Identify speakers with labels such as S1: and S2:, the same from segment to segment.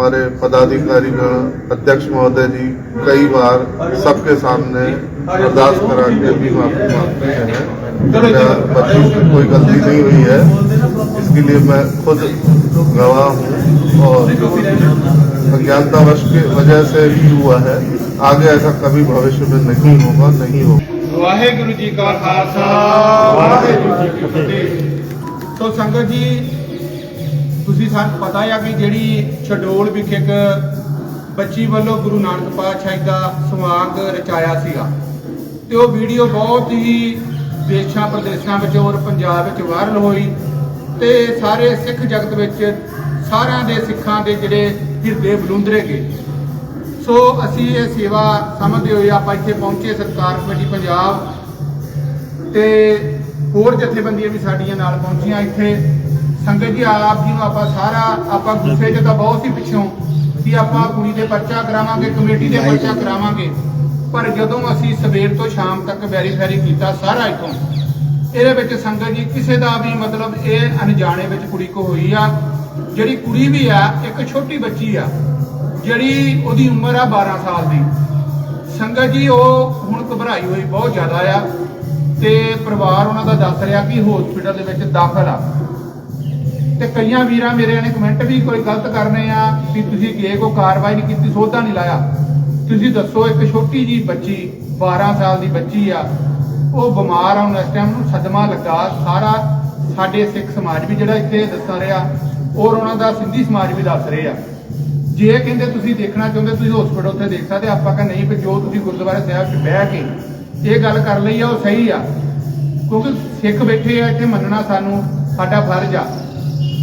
S1: हमारे पदाधिकारी का अध्यक्ष महोदय जी कई बार सबके सामने अरदास करा के भी माफ़ी मांगते हैं। बच्चों की कोई गलती नहीं हुई है। इसके लिए मैं खुद गवाह हूँ और अज्ञानतावश की वजह से भी हुआ है। आगे ऐसा कभी भविष्य में नहीं होगा नहीं होगा।
S2: वाहे गुरु जी का खालसा। वाहेगुरु जी की फतेह तो संगत जी ਤੁਸੀਂ ਸਾਨੂੰ ਪਤਾ ਆ ਕਿ ਜਿਹੜੀ ਛਡੋਲ ਵਿਖੇ ਇੱਕ ਬੱਚੀ ਵੱਲੋਂ ਗੁਰੂ ਨਾਨਕ ਪਾਤਸ਼ਾਹ ਦਾ ਸਮਾਗ ਰਚਾਇਆ ਸੀਗਾ। ਤੇ ਉਹ ਵੀਡੀਓ ਬਹੁਤ ਹੀ ਦੇਸ਼ਾਂ ਪ੍ਰਦੇਸ਼ਾਂ ਵਿੱਚ ਔਰ ਪੰਜਾਬ ਵਿੱਚ ਵਾਇਰਲ ਹੋਈ ਤੇ ਸਾਰੇ ਸਿੱਖ ਜਗਤ ਵਿੱਚ ਸਾਰਿਆਂ ਦੇ ਸਿੱਖਾਂ ਦੇ ਜਿਹੜੇ ਹਿਰਦੇ ਬਲੁੰਦਰੇ ਗਏ। ਸੋ ਅਸੀਂ ਇਹ ਸੇਵਾ ਸਮਝਦੇ ਹੋਏ ਆਪਾਂ ਇੱਥੇ ਪਹੁੰਚੇ ਸਰਕਾਰ ਕਮੇਟੀ ਪੰਜਾਬ ਤੇ ਹੋਰ ਜਥੇਬੰਦੀਆਂ ਵੀ ਸਾਡੀਆਂ ਨਾਲ ਪਹੁੰਚੀਆਂ ਇੱਥੇ। ਸੰਗਤ ਜੀ ਆਪ ਜੀ ਨੂੰ ਆਪਾਂ ਸਾਰਾ ਆਪਾਂ ਗੁੱਸੇ 'ਚ ਤਾਂ ਬਹੁਤ ਸੀ ਪਿੱਛੋਂ ਕਿ ਆਪਾਂ ਕੁੜੀ ਦੇ ਪਰਚਾ ਕਰਾਵਾਂਗੇ ਕਮੇਟੀ ਦੇ ਪਰਚਾ ਕਰਾਵਾਂਗੇ। ਪਰ ਜਦੋਂ ਅਸੀਂ ਸਵੇਰ ਤੋਂ ਸ਼ਾਮ ਤੱਕ ਵੈਰੀਫਾਈ ਕੀਤਾ ਸਾਰਾ ਇੱਥੋਂ ਇਹਦੇ ਵਿੱਚ ਸੰਗਤ ਜੀ ਕਿਸੇ ਦਾ ਵੀ ਮਤਲਬ ਇਹ ਅਣਜਾਣੇ ਵਿੱਚ ਕੁੜੀ ਕੋ ਹੋਈ ਆ ਜਿਹੜੀ ਕੁੜੀ ਵੀ ਆ ਇੱਕ ਛੋਟੀ ਬੱਚੀ ਆ ਜਿਹੜੀ ਉਹਦੀ ਉਮਰ ਆ 12 ਸਾਲ ਦੀ। ਸੰਗਤ ਜੀ ਉਹ ਹੁਣ ਘਬਰਾਈ ਹੋਈ ਬਹੁਤ ਜ਼ਿਆਦਾ ਆ ਤੇ ਪਰਿਵਾਰ ਉਹਨਾਂ ਦਾ ਦੱਸ ਰਿਹਾ ਕਿ ਹਸਪੀਟਲ ਦੇ ਵਿੱਚ ਦਾਖਲ ਆ। ਤੇ ਕਈਆਂ ਵੀਰਾਂ ਮੇਰੇ ਨੇ ਕਮੈਂਟ ਵੀ ਕੋਈ ਗਲਤ ਕਰਨੇ ਆ ਵੀ ਤੁਸੀਂ ਗਏ ਕੋ ਕਾਰਵਾਈ ਨਹੀਂ ਕੀਤੀ, ਸੋਧਾ ਨਹੀਂ ਲਾਇਆ। ਤੁਸੀਂ ਦੱਸੋ, ਇੱਕ ਛੋਟੀ ਜੀ ਬੱਚੀ 12 ਸਾਲ ਦੀ ਬੱਚੀ ਆ, ਉਹ ਬਿਮਾਰ ਆ ਹੁਣ ਇਸ ਟਾਈਮ ਨੂੰ, ਸਦਮਾ ਲੱਗਾ। ਸਾਰਾ ਸਾਡੇ ਸਿੱਖ ਸਮਾਜ ਵੀ ਜਿਹੜਾ ਇੱਥੇ ਦੱਸ ਰਿਹਾ, ਔਰ ਉਹਨਾਂ ਦਾ ਸਿੰਧੀ ਸਮਾਜ ਵੀ ਦੱਸ ਰਹੇ ਆ। ਜੇ ਕਹਿੰਦੇ ਤੁਸੀਂ ਦੇਖਣਾ ਚਾਹੁੰਦੇ, ਤੁਸੀਂ ਹਸਪੀਟਲ ਉੱਥੇ ਦੇਖ ਸਕਦੇ ਆਪਾਂ ਕਹਿੰਦੇ ਨਹੀਂ, ਵੀ ਜੋ ਤੁਸੀਂ ਗੁਰਦੁਆਰੇ ਸਾਹਿਬ 'ਚ ਬਹਿ ਕੇ ਇਹ ਗੱਲ ਕਰ ਲਈ ਆ, ਉਹ ਸਹੀ ਆ। ਕਿਉਂਕਿ ਸਿੱਖ ਬੈਠੇ ਆ, ਇੱਥੇ ਮੰਨਣਾ ਸਾਨੂੰ ਸਾਡਾ ਫਰਜ਼ ਆ।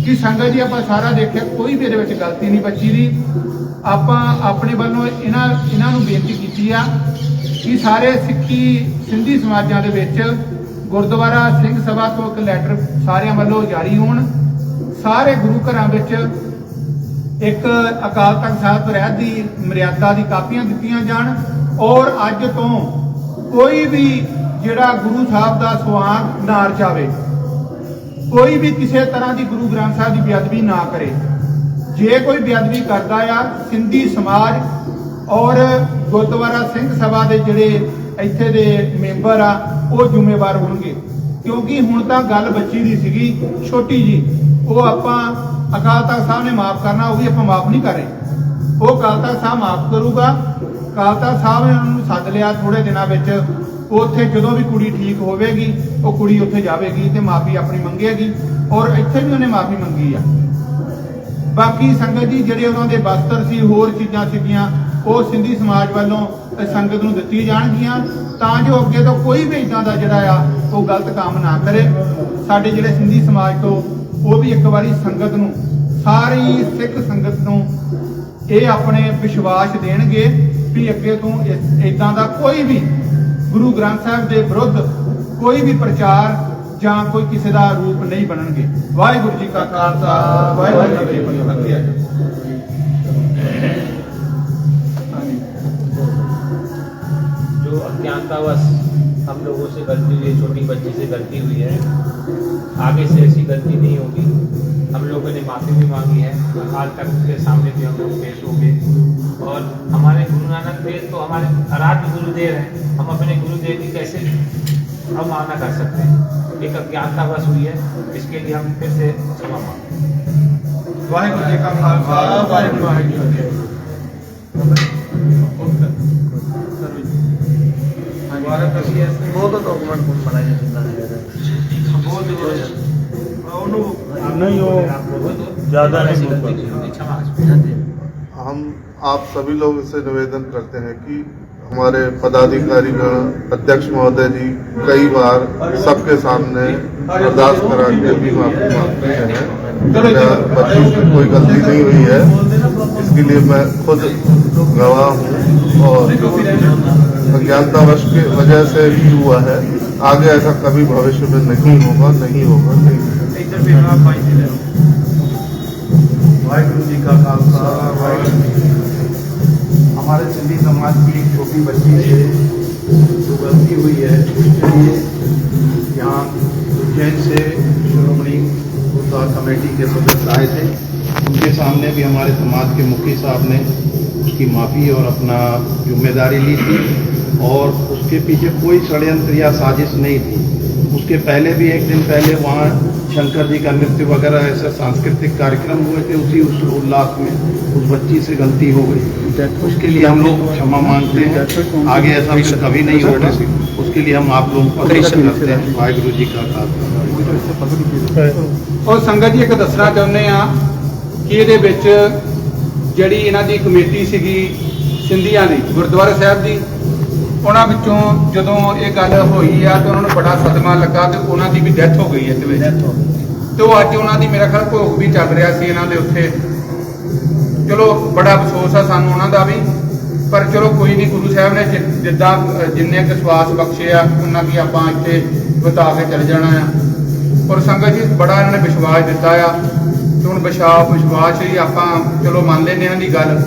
S2: ਕਿ ਸੰਗਤ ਜੀ, ਆਪਾਂ ਸਾਰਾ ਦੇਖਿਆ, ਕੋਈ ਵੀ ਇਹਦੇ ਵਿੱਚ ਗਲਤੀ ਨਹੀਂ ਬੱਚੀ ਦੀ। ਆਪਾਂ ਆਪਣੇ ਵੱਲੋਂ ਇਹਨਾਂ ਇਹਨਾਂ ਨੂੰ ਬੇਨਤੀ ਕੀਤੀ ਆ ਕਿ ਸਾਰੇ ਸਿੱਖੀ ਸਿੰਧੀ ਸਮਾਜਾਂ ਦੇ ਵਿੱਚ ਗੁਰਦੁਆਰਾ ਸਿੰਘ ਸਭਾ ਤੋਂ ਇੱਕ ਲੈਟਰ ਸਾਰਿਆਂ ਵੱਲੋਂ ਜਾਰੀ ਹੋਣ। ਸਾਰੇ ਗੁਰੂ ਘਰਾਂ ਵਿੱਚ ਇੱਕ ਅਕਾਲ ਤਖਤ ਸਾਹਿਬ ਰਹਿਤ ਦੀ ਮਰਿਆਦਾ ਦੀ ਕਾਪੀਆਂ ਦਿੱਤੀਆਂ ਜਾਣ ਔਰ ਅੱਜ ਤੋਂ ਕੋਈ ਵੀ ਜਿਹੜਾ ਗੁਰੂ ਸਾਹਿਬ ਦਾ ਸਵਾਗ ਨਾ ਰਚਾਵੇ ਕੋਈ ਵੀ ਕਿਸੇ ਤਰ੍ਹਾਂ ਦੀ ਗੁਰੂ ਗ੍ਰੰਥ ਸਾਹਿਬ ਦੀ ਬੇਅਦਬੀ ਨਾ ਕਰੇ। ਜੇ ਕੋਈ ਬੇਅਦਬੀ ਕਰਦਾ ਆ, ਸਿੰਧੀ ਸਮਾਜ ਔਰ ਗੁਰਦੁਆਰਾ ਸਿੰਘ ਸਭਾ ਦੇ ਜਿਹੜੇ ਇੱਥੇ ਦੇ ਮੈਂਬਰ ਆ, ਉਹ ਜ਼ਿੰਮੇਵਾਰ ਹੋਣਗੇ। ਕਿਉਂਕਿ ਹੁਣ ਤਾਂ ਗੱਲ ਬੱਚੀ ਦੀ ਸੀਗੀ, ਛੋਟੀ ਜੀ। ਉਹ ਆਪਾਂ ਅਕਾਲ ਤਖਤ ਸਾਹਿਬ ਨੇ ਮਾਫ ਕਰਨਾ, ਉਹ ਵੀ ਆਪਾਂ ਮਾਫ ਨਹੀਂ ਕਰ ਰਹੇ। ਉਹ ਅਕਾਲ ਤਖਤ ਸਾਹਿਬ ਮਾਫ ਕਰੂਗਾ। ਅਕਾਲ ਤਖਤ ਸਾਹਿਬ ਨੇ ਉਹਨਾਂ ਨੂੰ ਸੱਦ ਲਿਆ ਥੋੜੇ ਦਿਨਾਂ ਵਿੱਚ। ਉੱਥੇ ਜਦੋਂ ਵੀ ਕੁੜੀ ਠੀਕ ਹੋਵੇਗੀ, ਉਹ ਕੁੜੀ ਉੱਥੇ ਜਾਵੇਗੀ ਤੇ ਮਾਫੀ ਆਪਣੀ ਮੰਗੇਗੀ ਔਰ ਇੱਥੇ ਵੀ ਉਹਨੇ ਮਾਫੀ ਮੰਗੀ ਆ। ਬਾਕੀ ਸੰਗਤ ਜੀ, ਜਿਹੜੇ ਉਹਨਾਂ ਦੇ ਬਸਤਰ ਸੀ, ਹੋਰ ਚੀਜ਼ਾਂ ਸੀਗੀਆਂ, ਉਹ ਸਿੰਧੀ ਸਮਾਜ ਵੱਲੋਂ ਸੰਗਤ ਨੂੰ ਦਿੱਤੀ ਜਾਣਗੀਆਂ। ਤਾਂ ਜੋ ਅੱਗੇ ਤੋਂ ਕੋਈ ਵੀ ਇਦਾਂ ਦਾ ਜਿਹੜਾ ਆ, ਉਹ ਗਲਤ ਕੰਮ ਨਾ ਕਰੇ। ਸਾਡੇ ਜਿਹੜੇ ਸਿੰਧੀ ਸਮਾਜ ਤੋਂ, ਉਹ ਵੀ ਇੱਕ ਵਾਰੀ ਸੰਗਤ ਨੂੰ, ਸਾਰੀ ਸਿੱਖ ਸੰਗਤ ਨੂੰ ਇਹ ਆਪਣੇ ਵਿਸ਼ਵਾਸ ਦੇਣਗੇ ਵੀ ਅੱਗੇ ਤੋਂ ਇਦਾਂ ਦਾ ਕੋਈ ਵੀ ਗੁਰੂ ਗ੍ਰੰਥ ਸਾਹਿਬ ਦੇ ਵਿਰੁੱਧ ਕੋਈ ਵੀ ਪ੍ਰਚਾਰ ਜਾਂ ਕੋਈ ਕਿਸੇ ਦਾ ਰੂਪ ਨਹੀਂ ਬਣਨਗੇ। ਵਾਹਿਗੁਰੂ ਜੀ ਕਾ ਖਾਲਸਾ, ਵਾਹਿਗੁਰੂ ਜੀ ਕੀ ਫਤਿਹ।
S3: ਜੋ ਅਗਿਆਨਤਾਵਸ हम लोगों से गलती हुई है छोटी बच्ची से गलती हुई है। आगे से ऐसी गलती नहीं होगी। हम लोगों ने माफ़ी भी मांगी है। आज तक के सामने भी हम लोग पेश होंगे और हमारे गुरु नानक देव तो हमारे आराध्य गुरुदेव हैं। हम अपने गुरुदेव की कैसे अवमानना कर सकते हैं? एक अज्ञानता बस हुई है। इसके लिए हम फिर से क्षमा मांगे वाहेगुरु
S2: जी का खालसा। वाहेगुरु जी ਜੀ ਕੀ ਫਤਿਹ ਦੁਬਾਰਾ ਕਰੀਏ
S4: वो तो डॉक्यूमेंट कौन बनाया जिंदा है
S2: ਉਹਨੂੰ
S5: नहीं वो ज्यादा नहीं बोल
S3: क्षमा
S1: हम आप सभी लोग से निवेदन करते हैं कि हमारे पदाधिकारी अध्यक्ष महोदय जी कई बार सबके सामने अरदास करा के भी माफी मांगते हैं क्या बच्ची से कोई गलती नहीं हुई है इसके लिए मैं खुद गवाह हूँ और अज्ञानतावश की वजह से भी हुआ है। आगे ऐसा कभी भविष्य में नहीं होगा नहीं होगा, नहीं
S4: वाहेगुरु जी का खालसा, वाहगुरु जी हमारे सिंधी समाज की एक छोटी बच्ची से जो गलती हुई है, उसके लिए यहाँ उज्जैन से श्रोमणी गुरुद्वार कमेटी के सदस्य आए थे। उनके सामने भी हमारे समाज के मुखी साहब ने उसकी माफ़ी और अपना ज़िम्मेदारी ली थी और उसके पीछे कोई षडयंत्र या साजिश नहीं थी। उसके पहले भी एक दिन पहले वहाँ शंकर जी का नृत्य वगैरह ऐसा सांस्कृतिक कार्यक्रम हुए थे उसी उस उल्लास में उस बच्ची से गलती हो गई। उसके लिए हम लोग क्षमा मांगते हैं। आगे ऐसा भी कभी नहीं होगा। उसके लिए हम आप लोगों को करते हैं। वाहगुरु जी का और
S2: संगत जी का दसरा करने ने यहाँ ਕਿ ਇਹਦੇ ਵਿੱਚ ਜਿਹੜੀ ਇਹਨਾਂ ਦੀ ਕਮੇਟੀ ਸੀਗੀ ਸਿੰਧੀਆਂ ਦੀ ਗੁਰਦੁਆਰਾ ਸਾਹਿਬ ਦੀ? ਉਹਨਾਂ ਵਿੱਚੋਂ ਜਦੋਂ ਇਹ ਗੱਲ ਹੋਈ ਆ ਤੇ ਉਹਨਾਂ ਨੂੰ ਬੜਾ ਸਦਮਾ ਲੱਗਾ ਤੇ ਉਹਨਾਂ ਦੀ ਵੀ ਡੈਥ ਹੋ ਗਈ ਇਸ ਵਿੱਚ। ਤੇ ਉਹ ਅੱਜ ਉਹਨਾਂ ਦੀ ਮੇਰਾ ਖਿਆਲ ਭੋਗ ਵੀ ਚੱਲ ਰਿਹਾ ਸੀ ਇਹਨਾਂ ਦੇ ਉੱਥੇ ਚਲੋ ਬੜਾ ਅਫਸੋਸ ਆ ਸਾਨੂੰ ਉਹਨਾਂ ਦਾ ਵੀ। ਪਰ ਚਲੋ ਕੋਈ ਨਹੀਂ ਗੁਰੂ ਸਾਹਿਬ ਨੇ ਜਿੱਦਾਂ ਜਿੰਨੇ ਕੁ ਸਵਾਸ ਬਖਸ਼ੇ ਆ ਉਹਨਾਂ ਕੀ ਆਪਾਂ ਇੱਥੇ ਬਤਾ ਕੇ ਚਲੇ ਜਾਣਾ ਆ। ਔਰ ਸੰਗਤ ਜੀ ਬੜਾ ਇਹਨਾਂ ਨੇ ਵਿਸ਼ਵਾਸ ਦਿੱਤਾ ਆ। ਹੁਣ ਵਿਸ਼ਵਾਸ ਵਿਸ਼ਵਾਸ ਹੀ ਆਪਾਂ ਚਲੋ ਮੰਨ ਲੈਂਦੇ ਹਾਂ ਦੀ ਗੱਲ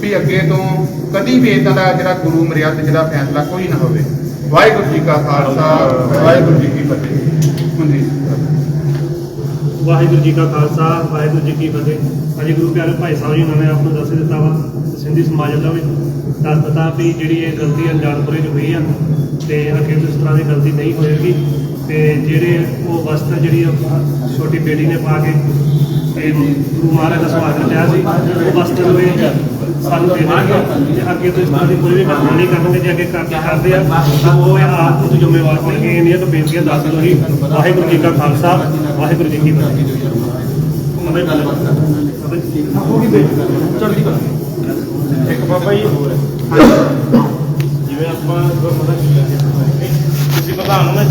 S2: ਵੀ ਅੱਗੇ ਤੋਂ ਕਦੀ ਵੀ ਇਦਾਂ ਦਾ ਜਿਹੜਾ ਗੁਰੂ ਮਰਿਆਦ ਜਿਹੜਾ ਫੈਸਲਾ ਕੋਈ ਨਾ ਹੋਵੇ। ਵਾਹਿਗੁਰੂ ਜੀ ਕਾ ਖਾਲਸਾ, ਵਾਹਿਗੁਰੂ ਜੀ ਕੀ ਫਤਿਹ। ਹਾਂਜੀ
S5: ਵਾਹਿਗੁਰੂ ਜੀ ਕਾ ਖਾਲਸਾ, ਵਾਹਿਗੁਰੂ ਜੀ ਕੀ ਫਤਿਹ। ਅਜੇ ਗੁਰੂ ਪਿਆਰੇ ਭਾਈ ਸਾਹਿਬ ਜੀ, ਉਹਨਾਂ ਨੇ ਆਪ ਨੂੰ ਦੱਸ ਦਿੱਤਾ ਵਾ, ਸਿੰਧੀ ਸਮਾਜ ਵੱਲੋਂ ਵੀ। ਦੱਸ ਦਿੱਤਾ ਵੀ ਜਿਹੜੀ ਇਹ ਗਲਤੀ ਅਣਜਾਣਪੁਰੇ 'ਚ ਹੋਈ ਆ, ਤੇ ਅੱਗੇ ਤੋਂ ਇਸ ਤਰ੍ਹਾਂ ਦੀ ਗਲਤੀ ਨਹੀਂ ਹੋਏਗੀ। ਤੇ ਜਿਹੜੇ ਉਹ ਵਸਤ ਜਿਹੜੀ ਉਹ ਛੋਟੀ ਬੇਟੀ ਨੇ ਪਾ ਕੇ ਤੇ ਗੁਰੂ ਮਹਾਰਾਜ ਦਾ ਸਵਾਗਤ ਰਿਹਾ ਸੀ। ਉਹ ਵਸਤਰ ਵੀ ਸਾਨੂੰ ਦੇ ਦੇਣਗੇ ਤੇ ਅੱਗੇ ਤੋਂ ਇਸ ਤਰ੍ਹਾਂ ਦੀ ਕੋਈ ਵੀ ਘਟਨਾ ਨਹੀਂ ਕਰਨਗੇ ਜੇ ਅੱਗੇ ਕਰਦੇ ਕਰਦੇ ਆ ਤਾਂ ਉਹ ਆਪ ਨੂੰ ਜ਼ਿੰਮੇਵਾਰ ਹੋਣਗੇ ਇੰਨੀਆਂ ਤਾਂ ਬੇਨਤੀਆਂ ਦੱਸ ਦਿਓ ਜੀ। ਵਾਹਿਗੁਰੂ ਜੀ ਕਾ ਖਾਲਸਾ ਵਾਹਿਗੁਰੂ ਜੀ ਕੀ ਫਤਿਹ। ਅਬੇ ਅਬੇ ਹੋ। ਗਈ ਚੜ੍ਹਦੀ ਕਲਾ ਇੱਕ ਬਾਬਾ ਜੀ ਜਿਵੇਂ ਆਪਾਂ ਗੁਰਮਤਿ ਤੁਸੀਂ ਪ੍ਰਧਾਨ ਹੋ ਦੇ?